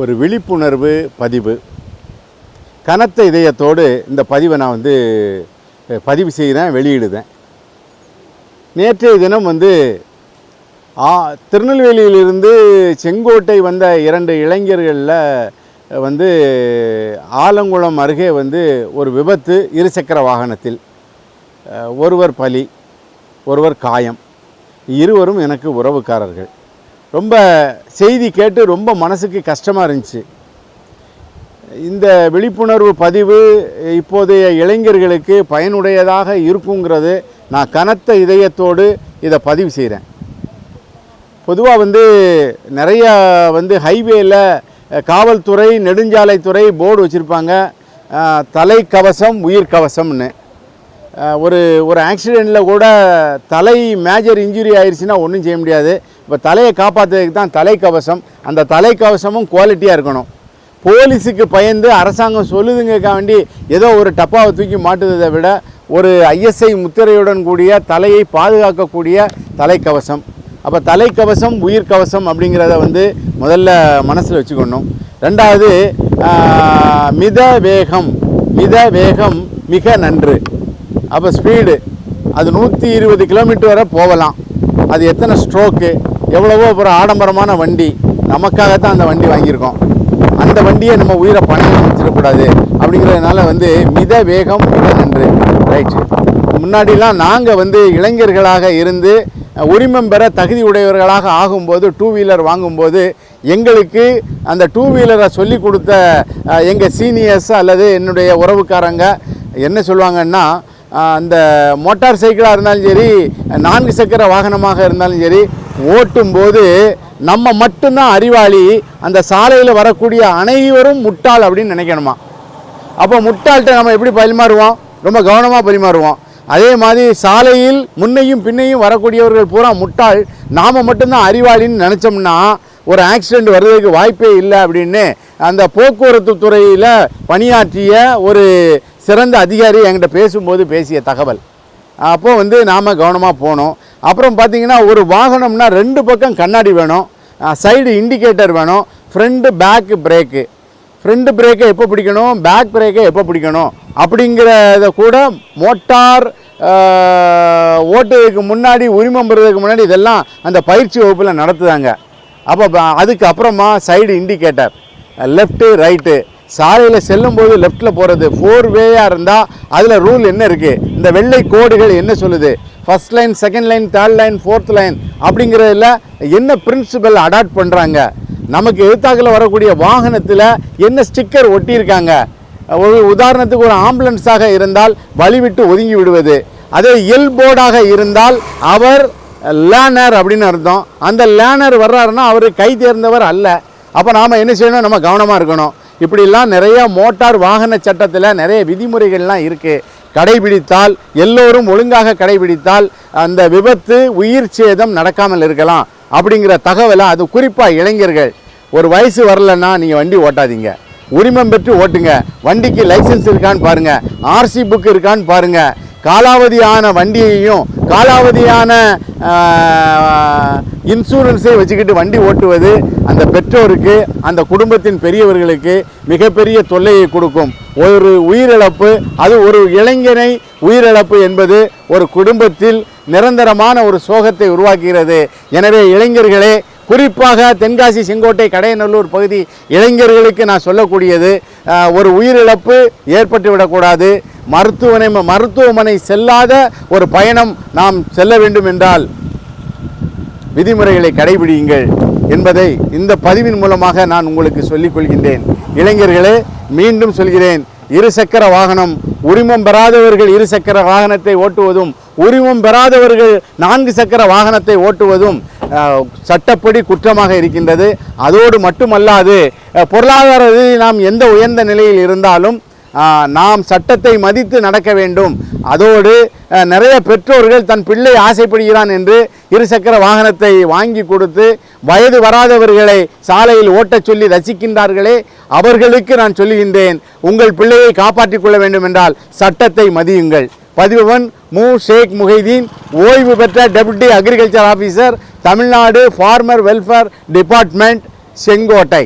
ஒரு விழிப்புணர்வு பதிவு. கனத்த இதயத்தோடு இந்த பதிவை நான் வந்து பதிவு செய்கிறேன் வெளியிடுதேன் நேற்றைய தினம் வந்து ஆ திருநெல்வேலியிலிருந்து செங்கோட்டை வந்த இரண்டு இளைஞர்களில் வந்து ஆலங்குளம் அருகே வந்து ஒரு விபத்து இருசக்கர வாகனத்தில். ஒருவர் பலி ஒருவர் காயம். இருவரும் எனக்கு உறவுக்காரர்கள். ரொம்ப செய்தி கேட்டு ரொம்ப மனசுக்கு கஷ்டமாக இருந்துச்சு. இந்த விழிப்புணர்வு பதிவு இப்போதைய இளைஞர்களுக்கு பயனுடையதாக இருக்குங்கிறது நான் கனத்த இதயத்தோடு இதை பதிவு செய்கிறேன் பொதுவாக வந்து நிறையா வந்து ஹைவேயில் காவல்துறை நெடுஞ்சாலைத்துறை போர்டு வச்சுருப்பாங்க. தலைக்கவசம் உயிர்கவசம்னு ஒரு ஒரு ஆக்சிடெண்ட்டில் கூட தலை மேஜர் இன்ஜுரி ஆயிடுச்சுன்னா ஒன்றும் செய்ய முடியாது. இப்போ தலையை காப்பாற்றுறதுக்கு தான் தலைக்கவசம். அந்த தலைக்கவசமும் குவாலிட்டியாக இருக்கணும். போலீஸுக்கு பயந்து அரசாங்கம் சொல்லுதுங்கக்கா வேண்டி ஏதோ ஒரு டப்பாவை தூக்கி மாட்டுறதை விட ஒரு ஐஎஸ்ஐ முத்திரையுடன் கூடிய தலையை பாதுகாக்கக்கூடிய தலைக்கவசம். அப்போ தலைக்கவசம் உயிர் கவசம் அப்படிங்கிறத வந்து முதல்ல மனசில் வச்சுக்கணும். ரெண்டாவது மித வேகம் மித வேகம் மிக நன்று. அப்போ ஸ்பீடு அது நூற்றி இருபது கிலோமீட்டர் வரை போகலாம். அது எத்தனை ஸ்ட்ரோக்கு எவ்வளவோ அப்புறம் ஆடம்பரமான வண்டி. நமக்காகத்தான் அந்த வண்டி வாங்கியிருக்கோம். அந்த வண்டியை நம்ம உயிரை பணம் வச்சிடக்கூடாது அப்படிங்கிறதுனால வந்து மித வேகம் மித நன்று. ரைட் முன்னாடிலாம் நாங்கள் வந்து இளைஞர்களாக இருந்து உரிமம் பெற தகுதி உடையவர்களாக ஆகும்போது டூ வீலர் வாங்கும்போது எங்களுக்கு அந்த டூ வீலரை சொல்லி கொடுத்த எங்கள் சீனியர்ஸ் அல்லது என்னுடைய உறவுக்காரங்க என்ன சொல்லுவாங்கன்னா அந்த மோட்டார் சைக்கிளாக இருந்தாலும் சரி நான்கு சக்கர வாகனமாக இருந்தாலும் சரி ஓட்டும்போது நம்ம மட்டும்தான் அறிவாளி அந்த சாலையில் வரக்கூடிய அனைவரும் முட்டாள் அப்படின்னு நினைக்கணுமா? அப்போ முட்டாள்கிட்ட நம்ம எப்படி பரிமாறுவோம்? ரொம்ப கவனமாக பரிமாறுவோம். அதே மாதிரி சாலையில் முன்னையும் பின்னையும் வரக்கூடியவர்கள் பூரா முட்டாள். நாம் மட்டும்தான் அறிவாளின்னு நினச்சோம்னா ஒரு ஆக்சிடெண்ட் வர்றதுக்கு வாய்ப்பே இல்லை அப்படின்னு அந்த போக்குவரத்து துறையில் பணியாற்றிய ஒரு சிறந்த அதிகாரி என்கிட்ட பேசும்போது பேசிய தகவல். அப்போ வந்து நாம் கவனமாக போகணும் அப்புறம் பார்த்தீங்கன்னா ஒரு வாகனம்னா ரெண்டு பக்கம் கண்ணாடி வேணும். சைடு இண்டிகேட்டர் வேணும். ஃப்ரண்ட்டு பேக்கு பிரேக்கு ஃப்ரண்ட் பிரேக்கை எப்போ பிடிக்கணும்? பேக் பிரேக்கை எப்போ பிடிக்கணும்? அப்படிங்கிறத கூட மோட்டார் ஓட்டுறதுக்கு முன்னாடி உரிமம் பெறுறதுக்கு முன்னாடி இதெல்லாம் அந்த பயிற்சி வகுப்பில் நடத்துதாங்க. அப்போ அதுக்கப்புறமா சைடு இண்டிகேட்டர் லெஃப்ட்டு ரைட்டு சாலையில் செல்லும்போது லெஃப்ட்டில் போகிறது ஃபோர் வேயாக இருந்தால் அதில் ரூல் என்ன இருக்குது இந்த வெள்ளை கோடுகள் என்ன சொல்லுது? First line second line third line fourth line அப்படிங்கிறதுல என்ன பிரின்சிபல் அடாப்ட் பண்ணுறாங்க நமக்கு எதிர்த்தாக்கில் வரக்கூடிய வாகனத்தில் என்ன ஸ்டிக்கர் ஒட்டியிருக்காங்க? ஒரு உதாரணத்துக்கு ஒரு ஆம்புலன்ஸாக இருந்தால் வழிவிட்டு ஒதுங்கி விடுவது. அதே எல் போர்டாக இருந்தால் அவர் லேனர் அப்படின்னு அர்த்தம். அந்த லேனர் வர்றாருன்னா அவர் கை தேர்ந்தவர் அல்ல. அப்போ நாம் என்ன செய்யணும்? நம்ம கவனமாக இருக்கணும். இப்படிலாம் நிறைய மோட்டார் வாகன சட்டத்தில் நிறைய விதிமுறைகள்லாம் இருக்குது கடைபிடித்தால் எல்லோரும் ஒழுங்காக கடைபிடித்தால் அந்த விபத்து உயிர் சேதம் நடக்காமல் இருக்கலாம் அப்படிங்கிற தகவலை அது குறிப்பாக இளைஞர்கள் ஒரு வயசு வரலன்னா நீங்கள் வண்டி ஓட்டாதீங்க. உரிமம் பெற்று ஓட்டுங்க. வண்டிக்கு லைசன்ஸ் இருக்கான்னு பாருங்கள் ஆர்சி புக் இருக்கான்னு பாருங்கள் காலாவதியான வண்டியையும் காலாவதியான இன்சூரன்ஸை வச்சுக்கிட்டு வண்டி ஓட்டுவது அந்த பெற்றோருக்கு அந்த குடும்பத்தின் பெரியவர்களுக்கு மிகப்பெரிய தொல்லையை கொடுக்கும். ஒரு உயிரிழப்பு அது ஒரு இளைஞனை உயிரிழப்பு என்பது ஒரு குடும்பத்தில் நிரந்தரமான ஒரு சோகத்தை உருவாக்குகிறது. எனவே இளைஞர்களே குறிப்பாக தென்காசி செங்கோட்டை கடையநல்லூர் பகுதி இளைஞர்களுக்கு நான் சொல்லக்கூடியது ஒரு உயிரிழப்பு ஏற்பட்டுவிடக்கூடாது மருத்துவமனை மருத்துவமனை செல்லாத ஒரு பயணம் நாம் செல்ல வேண்டும் என்றால் விதிமுறைகளை கடைபிடியுங்கள் என்பதை இந்த பதிவின் மூலமாக நான் உங்களுக்கு சொல்லிக் கொள்கின்றேன். இளைஞர்களே மீண்டும் சொல்கிறேன் இருசக்கர வாகனம் உரிமம் பெறாதவர்கள் இருசக்கர வாகனத்தை ஓட்டுவதும் உரிமம் பெறாதவர்கள் நான்கு சக்கர வாகனத்தை ஓட்டுவதும் சட்டப்படி குற்றமாக இருக்கின்றது. அதோடு மட்டுமல்லாது பொருளாதார ரீதியில் நாம் எந்த உயர்ந்த நிலையில் இருந்தாலும் நாம் சட்டத்தை மதித்து நடக்க வேண்டும். அதோடு நிறைய பெற்றோர்கள் தன் பிள்ளை ஆசைப்படுகிறான் என்று இருசக்கர வாகனத்தை வாங்கி கொடுத்து வயது வராதவர்களை சாலையில் ஓட்டச் சொல்லி ரசிக்கின்றார்களே அவர்களுக்கு நான் சொல்லுகின்றேன் உங்கள் பிள்ளையை காப்பாற்றிக் கொள்ள வேண்டும் என்றால் சட்டத்தை மதியுங்கள். பதிவன் மு. ஷேக் முஹைதீன் ஓய்வு பெற்ற deputy agriculture officer Tamil Nadu farmer welfare department Sengottai